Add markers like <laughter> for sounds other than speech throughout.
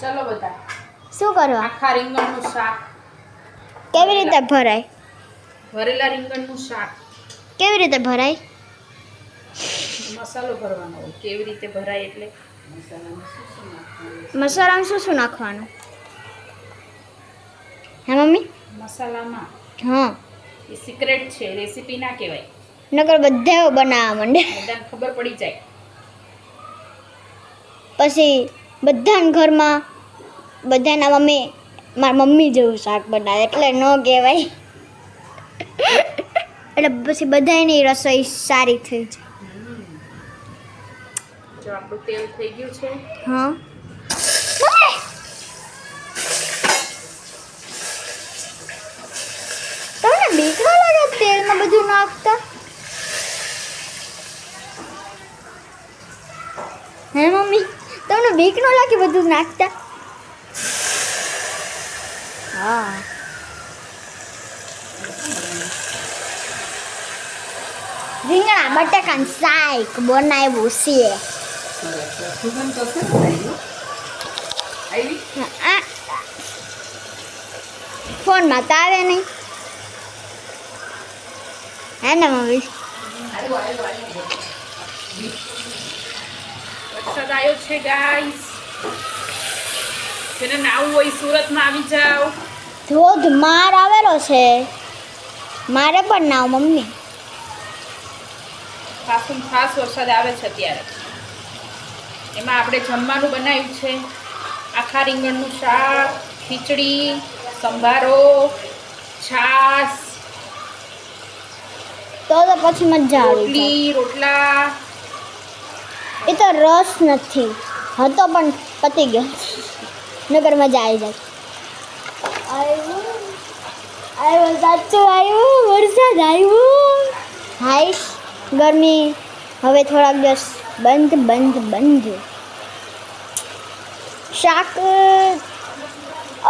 ચલો બધા. શું કરવા? આખા રીંગણનું શાક. કેવી રીતે ભરાય? ભરેલા રીંગણનું શાક. કેવી રીતે ભરાય? મસાલો ભરવાનો હોય. કેવી રીતે ભરાય એટલે? મસાલામાં શું શું નાખવાનું? હા મમ્મી? મસાલામાં? હા. એ સિક્રેટ છે. રેસીપી ના કહેવાય. નકર બધા બનાવવા માંડે. બધાને ખબર પડી જાય. પછી બધાના ઘરમાં બધાના મમ્મી મારા મમ્મી જેવું શાક બનાવે એટલે ન કહેવાય. એટલે પછી બધાની રસોઈ સારી થઈ જાય. જો આપણું તેલ થઈ ગયું છે. હા. તમને બીક ન લાગે તેલમાં બધું નાખતા હે મમ્મી તમને બીક ન લાગે બધું નાખતા? હા. રીંગણા બટાકા શાક બનાવ્યું છે. ફોનમાં તો આવે નહીં. હે ને મમ્મી? વરસાદ આવ્યો છે ગાઈસ જેને નાવું હોય સુરતમાં આવી જાઓ. ધોધમાર આવેલો છે. મારે પણ નાવ મમ્મી. ખાસું ખાસ વરસાદ આવે છે અત્યારે. એમાં આપણે જમવાનું બનાવ્યું છે. આખા રીંગણનું શાક ખીચડી સંભારો છાશ. તો પછી મજા આવી રોટલી રોટલા. એ તો રસ નથી. હતો પણ પતી ગયો. નગર મજા આવી જાય. આવ્યું? આવ્યો સાચું આવ્યું? વરસાદ આવ્યો? હાઈશ ગરમી હવે થોડાક દિવસ બંધ બંધ બંધ. શાક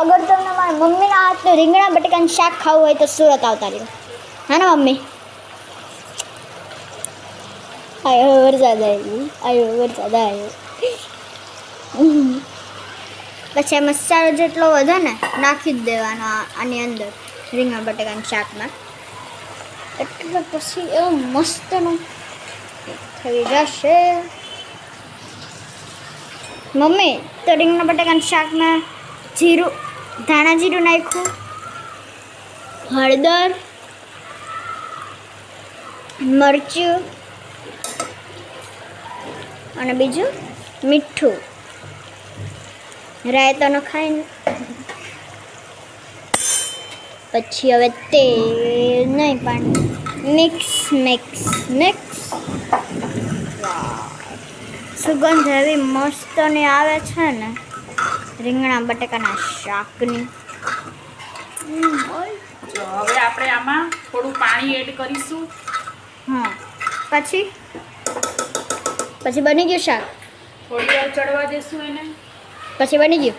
અગર તમને મારા મમ્મીના હાથનું રીંગણા બટેકાનું શાક ખાવું હોય તો સુરત આવતા રહ્યો. હા ને મમ્મી? આવ્યો વરસાદ આવ્યો આવ્યો વરસાદ આવ્યો પછી મસાલો જેટલો વધે ને, નાખી જ દેવાનો આની અંદર રીંગણ બટાકાના શાકમાં. એટલે પછી એવું મસ્તનું થઈ જશે. મમ્મી, તો રીંગણ બટાકાના શાકમાં જીરું ધાણા જીરું નાખ્યું, હળદર, મરચું અને બીજું મીઠું. રાયતો ન ખાય ને પછી હવે તેલ નહીં પણ મિક્સ મિક્સ મિક્સ સુગંધ એવી મસ્તની આવે છે ને. રીંગણા બટાકાના શાકની. હવે આપણે આમાં થોડું પાણી એડ કરીશું. હા પછી? પછી બની ગયું શાક? થોડી વાર ચડવા દેશું એને. પછી બની ગયું?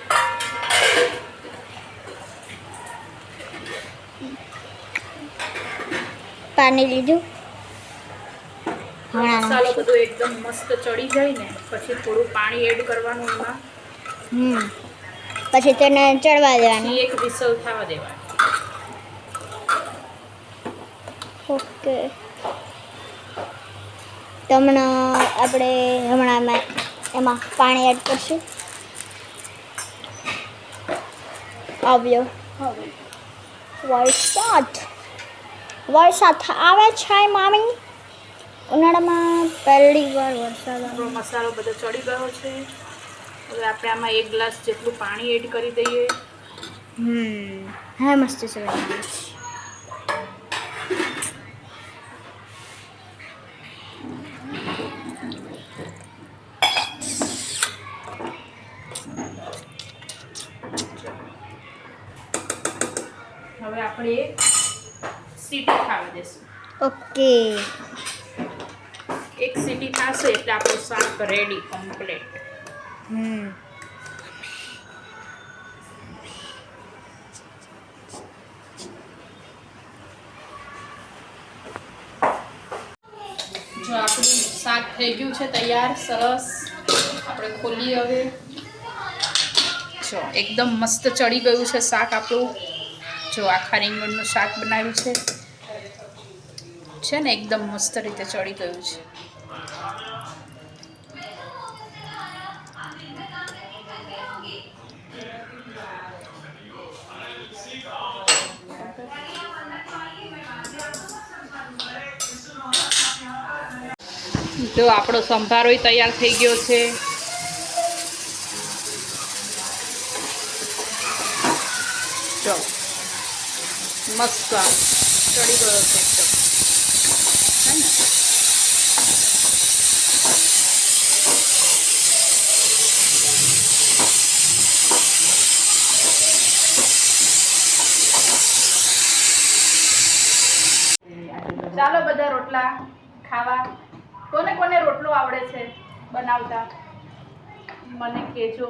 પાણી લીધું? મસાલો બધો એકદમ મસ્ત ચડી જાય ને પછી થોડું પાણી એડ કરવાનું એમાં. હમ. પછી તેને ચડવા દેવાનું. એક વિસલ થવા દેવાની. ઓકે. તો હમણાં આપણે હમણાં એમાં પાણી એડ કરશું. આવ્યો. વરસાદ. વરસાદ આવે છે મામી? ઉનાળામાં પહેલી વાર વરસાદ આપણો મસાલો બધો ચડી ગયો છે. હવે આપણે આમાં એક ગ્લાસ જેટલું પાણી એડ કરી દઈએ. હમ. હા મસ્ત છે આપણે એક સીટી ખાવા દેશું ઓકે એક સીટી થશે એટલે આપણું શાક રેડી કમ્પ્લીટ હમ. જો આપણું શાક થઈ ગયું છે તૈયાર સરસ. આપણે ખોલીએ હવે. જો એકદમ મસ્ત ચડી ગયું છે શાક આપણું. જો આખા રીંગણનું શાક બનાવ્યું છે. છે ને એકદમ મસ્ત રીતે ચડી ગયું છે. જો આપણો સંભારોય તૈયાર થઈ ગયો છે. જો. મસ્ત આમ ચડી ગયો છે. એકદમ ચાલો બધા રોટલા ખાવા. કોને કોને રોટલો આવડે છે બનાવતા? મને કેજો.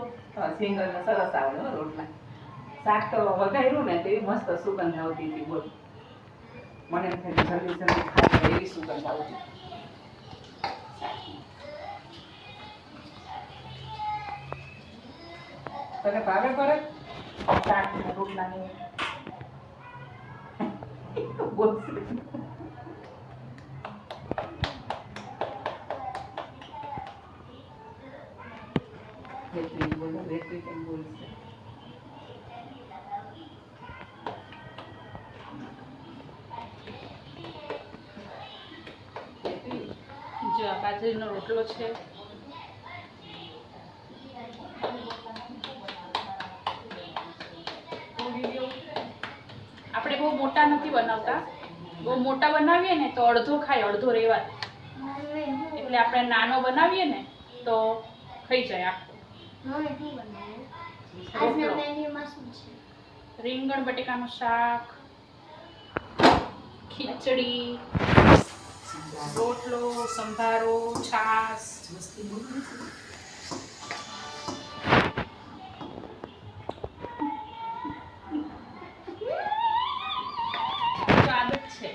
સિંગલ સરસ આવે રોટલા. શાક તો વઘાર્યું ને તેવી મસ્ત સુગંધ આવતી હતી, બોલ. મને એમ થાય જલ્દી જલ્દી ખાય એવી સુગંધ આવતી તને ભાવે પડે શાક ને રોટલા ને બાજરીનો રોટલો છે. આપણે બહુ મોટા નથી બનાવતા. બહુ મોટા બનાવીએ ને તો અડધો ખાય અડધો રહેવા એટલે આપણે નાનો બનાવીએ ને તો ખાઈ જાય રીંગણ બટેકાનું શાક ખીચડી. રોટલો સંભારો છાસ છે.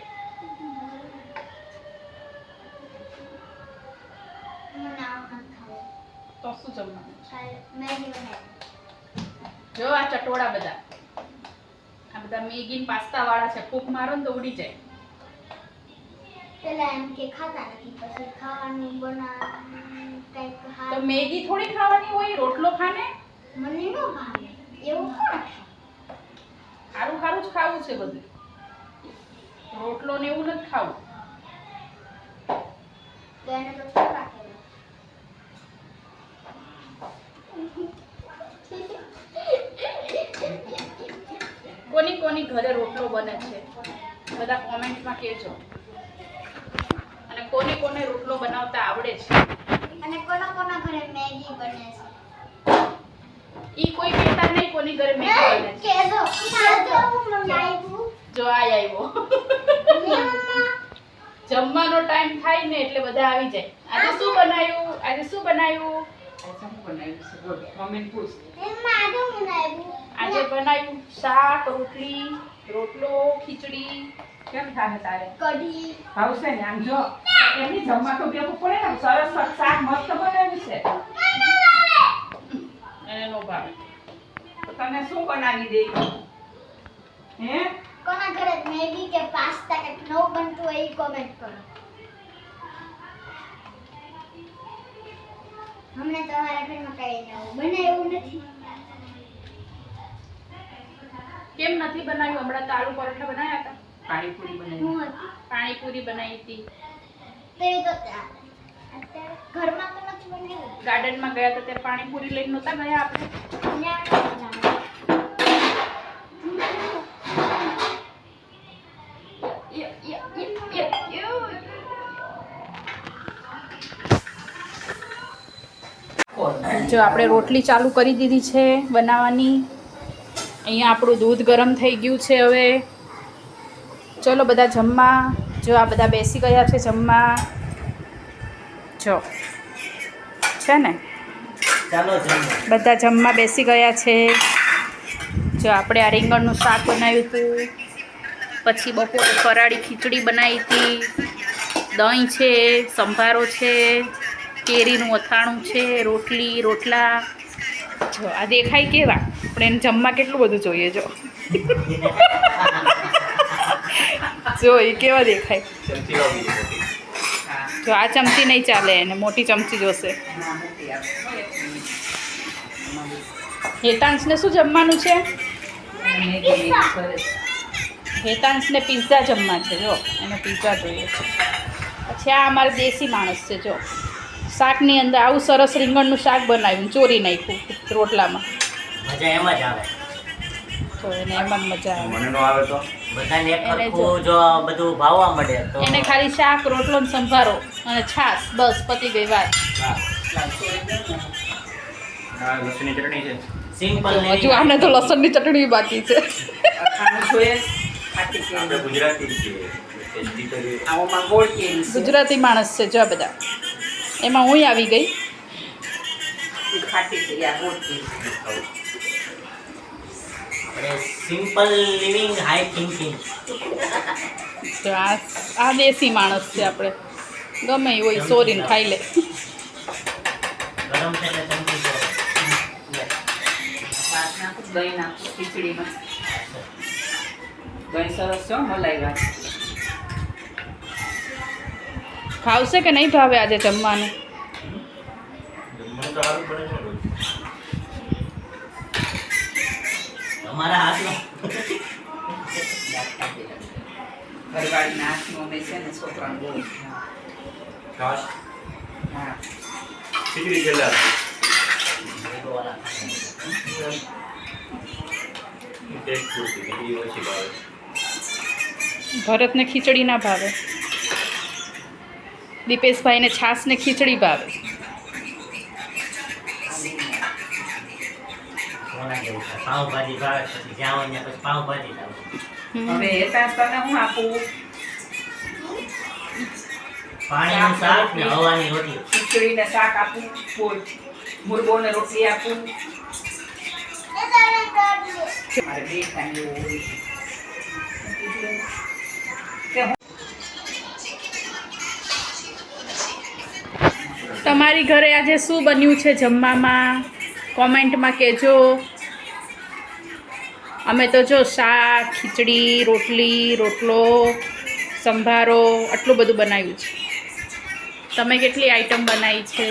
તો શું જમવાનું. જો આ ચટોળા બધા. આ બધા મેગી ને પાસ્તા વાળા છે. ફૂંક મારો ને તો ઉડી જાય. પેલા એમ કે ખાતા નથી પછી ખાવાનું બના કંઈક તો મેગી થોડી ખાવાની હોય રોટલો ખાને? મને ન ભાવે એવું કોણ? સારું સારું જ ખાવું છે બધું. રોટલો ને એવું નથી ખાવું. તો એને તો શું કોની કોની ઘરે રોટલો બને છે? બધા કોમેન્ટમાં કહેજો. કોને કોને રોટલો બનાવતા આવડે છે? અને કોના કોના ઘરે મેગી બને છે? ઈ કોઈ કહેતા નહીં કોની ઘરે મેગી બને છે. કેજો જો આ આવ્યો જમવાનો ટાઈમ થાય ને એટલે બધા આવી જાય. આજે શું બનાવ્યું આજે શું બનાવ્યું આજે બનાવ્યું? શાક રોટલી રોટલો ખીચડી. કેમ થાય તારે? કઢી. ભાવશે ને આમ જો. એની જમવા તો બેવું પડે ને સરસ શાક મસ્ત બનાવ્યું છે. એને નો ભાવે. તો તને શું બનાવી દે? હે? કોના ઘરે મેગી કે પાસ્તા કે નો બનતું હોય એ કોમેન્ટ કરો. હમણાં તમારા ઘરમાં કઈ નવું બને એવું નથી. કેમ નથી બનાવ્યું? હમણાં તાળુ પરોઠા બનાવ્યા હતા. પાણીપુરી બનાવી. હતી. પાણીપુરી બનાવી હતી. તે તો ઘરમાં તો નથી ગાર્ડનમાં ગયા હતા ત્યારે પાણીપુરી લઈને નહોતા ગયા આપણે. જો આપણે રોટલી ચાલુ કરી દીધી છે બનાવવાની. અહીંયા આપણું દૂધ ગરમ થઈ ગયું છે હવે. ચલો બધા જમવા. જો આ બધા બેસી ગયા છે જમવા. જો. છે ને? ચાલો બધા જમવા બેસી ગયા છે. જો આપણે આ રીંગણનું શાક બનાવ્યું હતું. પછી બપોરે ફરાળી ખીચડી બનાવી હતી. દહીં છે સંભારો છે કેરીનું અથાણું છે રોટલી રોટલા. જો આ દેખાય કેવા? આપણે એને જમવા કેટલું બધું જોઈએ જો. <laughs> જો એ કેવા દેખાય? જો આ ચમચી નહીં ચાલે એને મોટી ચમચી જોશે. હેતાંશને શું જમવાનું છે. હેતાંશને પિઝા જમવા છે જો એને પિઝા જોઈએ છે. પછી આ અમારે દેશી માણસ છે જો. શાકની અંદર આવું સરસ રીંગણનું શાક બનાવ્યું ચોરી નાખ્યું રોટલામાં. મજા એમ જ આવે. તો એને એમાં મજા આવે. મને નો આવે તો? બધાને એક એને સરખું જો. બધું ભાવવા મળે તો. એને ખાલી શાક રોટલો ને સંભારો અને છાશ બસ પતી ગઈ વાત. આ લસણની ચટણી છે. સિમ્પલ ને હજુ આને તો લસણની ચટણી બાકી છે. ખાવાનું જોઈએ આપણે ગુજરાતી છીએ. માણસ છે જો બધા. એમાં હું આવી ગઈ. ખાટી છે આ ગોળ સિમ્પલ લિવિંગ હાઈ થિંકિંગ તો આ આ દેશી માણસ છે આપણે. ગમે એ હોય સોરીને ખાઈ લે. ગરમ શાક દહીં નાખું ખીચડીમાં. દહીં સરસ છે મલાઈવાર કે નહીં ભાવે આજે જમવાનું? જમવાનું તો સારું બને છે હાથમાં. ઘરવાળીના હાથનું અમે છે ને છોકરાને બહુ છાશ હા. ખીચડી ભાવે. ભરતને ખીચડી ના ભાવે. દીપેશભાઈને છાશને ખીચડી ભાવે. સોના જેવું છે. પાવભાજી ભાવે પછી જ્યાં હોય ત્યાં પછી પાવભાજી લાવે હમ. હવે હેતા તને હું આપું? પાણીનું શાક ને હવાની રોટલી ખીચડી શાક આપું બોલ મુરબો ને રોટલી આપું. મારે બે ટાઈમ હોય. તમારી ઘરે આજે શું બન્યું છે જમવામાં? કોમેન્ટમાં કહેજો. અમે તો જો શાક, ખીચડી, રોટલી, રોટલો, સંભારો, આટલું બધું બનાવ્યું છે. તમે કેટલી આઈટમ બનાવી છે?